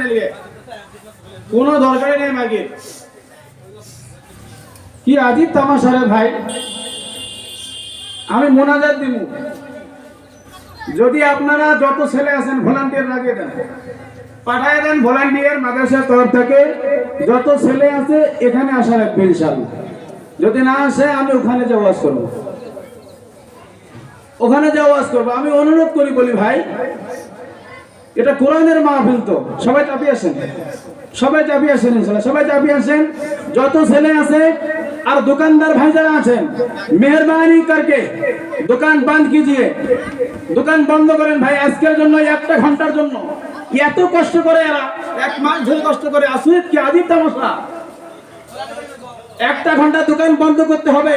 নেই দেন কি আদিব তামাশা রে ভাই। আমি মোনাজাত দিব যদি আপনারা যত ছেলে আছেন ভলান্টিয়ার লাগিয়ে দেন। পাঠায় দেন ভলান্টিয়ার মাদ্রাসার তরফ থেকে। যত ছেলে আছে, এখানে আসা রাখবে ইনশাল্লাহ যদি না আসে, আমি ওখানে যে ওয়াজ করব। ওখানে যে ওয়াজ করব। আমি অনুরোধ করি বলি ভাই এটা কোরআনের মাহফিল তো। সবাই চাপিয়ে আসেন। সবাই চাপিয়ে আসেন সবাই চাপিয়ে আসেন। যত ছেলে আছে আর দোকানদার ভাই যারা আছেন, মেহরবানি করকে দোকান বন্ধ কিজিয়ে, দোকান বন্ধ করেন ভাই, আজকের জন্য একটা ঘণ্টার জন্য। এত কষ্ট করে এরা? এক মাস ধরে কষ্ট করে। আসুন কি আদিব তামসা একটা ঘণ্টা দোকান বন্ধ করতে হবে।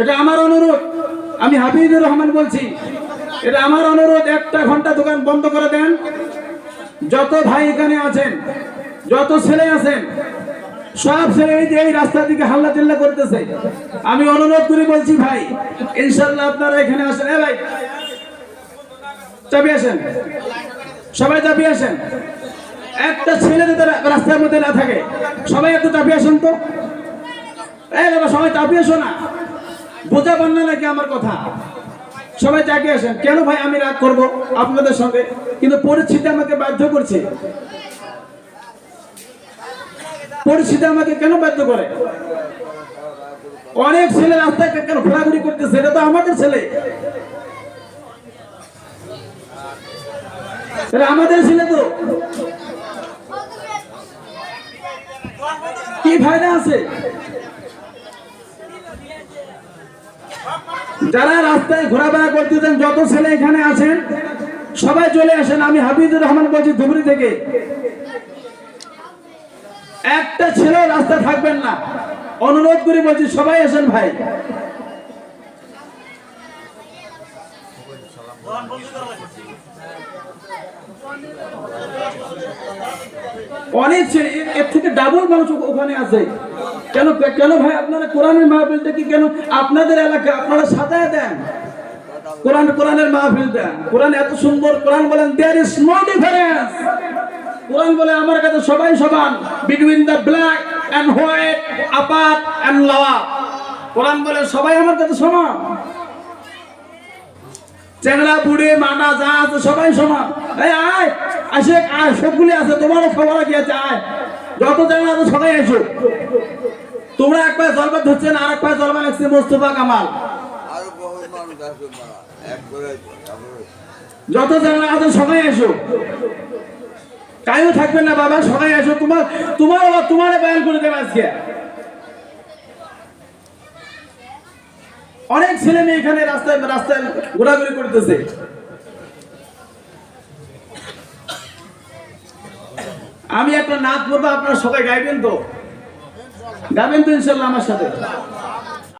এটা আমার অনুরোধ। আমি হাফিজুর রহমান বলছি এটা আমার অনুরোধ, একটা ঘণ্টা দোকান বন্ধ করে দেন। যত ভাই এখানে আছেন, যত ছেলে আছেন, সব ছেলে এই যে রাস্তা দিকে হাল্লা চিল্লা করতেছে। আমি অনুরোধ করে বলছি ভাই, ইনশাল্লাহ আপনারা এখানে আসেন। ভাই, চাবি আসেন। সবাই চাবি আসেন। একটা ছেলে যাতে রাস্তার মধ্যে না থাকে, সবাই একটু চাবি আসেন তো। এই বাবা, সবাই চাবি আসো না। বোঝা পান না নাকি আমার কথা? সবাই চাকিয়ে আসেন। কেন ভাই আমি রাগ করব আপনাদের সঙ্গে? কিন্তু পরিস্থিতি আমাকে বাধ্য করছে। পরিস্থিতি আমাকে কেন বাধ্য করে? অনেক ছেলে রাস্তায় কেন ঘোরাঘুরি করতেছে? এটা তো আমাদের ছেলে। আমাদের ছেলে তো। কি ফায়দা আছে? যারা রাস্তায় ঘোরাফেরা করতেছেন, যত ছেলে এখানে আছেন, সবাই চলে আসেন। আমি হাফিজুর রহমান বলছি, ধুবড়ি থেকে। একটা ছেলে রাস্তা থাকবেন না। অনুরোধ করে বলছি, সবাই আসেন ভাই। অনেক ছেলে, এর- থেকে ডাবল মানুষ ওখানে আছে। কেন কেন ভাই আপনারা কোরআনের মাহফিলটা কি কেন? আপনাদের এলাকা আপনারা সাজায় দেন। কোরআন, কোরআনের মাহফিল দেন। কোরআন এত সুন্দর, কোরআন বলেন দেয়ার ইজ নো ডিফারেন্স কোরআন বলে, আমার কাছে সবাই সমান between the black and white upper and lower কোরআন বলে, সবাই আমার কাছে সমান। চেংড়া বুড়ি, মানা, যা আছে সবাই সমান। এই আয় আসে আয়, সবগুলি আছে, তোমারও খবর কি আছে? আয়, যত চেংড়া আছে সবাই এসো তোমরা এক পায়ে জলবা ধরছেন, আর এক পায়ে জলবা লাগছে মোস্তফা কামাল। যত চেংড়া আছে সবাই এসো। কাইও থাকবেন না বাবা, সবাই এসো। তোমার তোমার বাবা তোমার বয়ান করে দেবে আজকে। অনেক ছেলে মেয়ে এখানে রাস্তায় রাস্তায় ঘোরাঘুরি করতেছে। আমি একটা নাচ করব আপনারা সবাই গাইবেন তো? গাবেন তো ইনশাল্লাহ আমার সাথে।